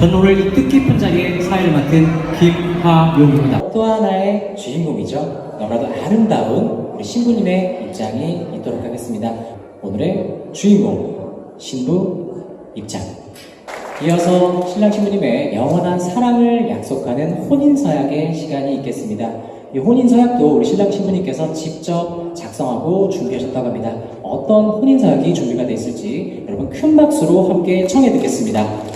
저는 오늘 이 뜻깊은 자리에 사회를 맡은 김하용입니다. 또 하나의 주인공이죠. 너무나도 아름다운 우리 신부님의 입장이 있도록 하겠습니다. 오늘의 주인공, 신부 입장. 이어서 신랑 신부님의 영원한 사랑을 약속하는 혼인서약의 시간이 있겠습니다. 이 혼인서약도 우리 신랑 신부님께서 직접 작성하고 준비하셨다고 합니다. 어떤 혼인서약이 준비가 되어 있을지 여러분 큰 박수로 함께 청해 듣겠습니다.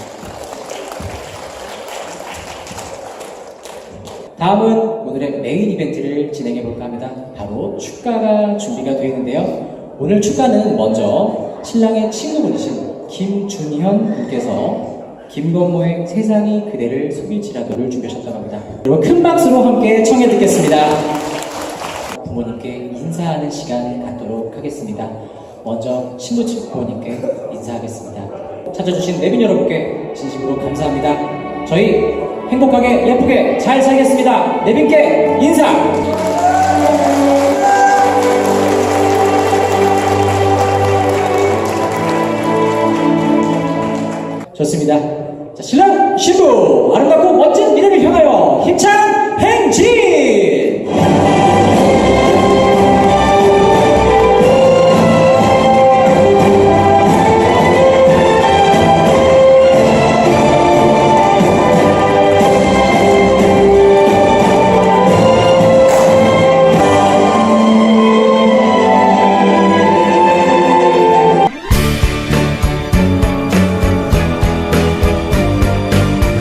다음은 오늘의 메인 이벤트를 진행해 볼까 합니다. 바로 축가가 준비가 되어 있는데요. 오늘 축가는 먼저 신랑의 친구분이신 김준현 분께서 김건모의 세상이 그대를 속일지라도를 준비하셨다고 합니다. 여러분 큰 박수로 함께 청해 듣겠습니다. 부모님께 인사하는 시간 갖도록 하겠습니다. 먼저 신부 측 부모님께 인사하겠습니다. 찾아주신 내빈 여러분께 진심으로 감사합니다. 저희 행복하게 예쁘게 잘 살겠습니다. 내빈께 인사! 좋습니다. 자, 신랑 신부!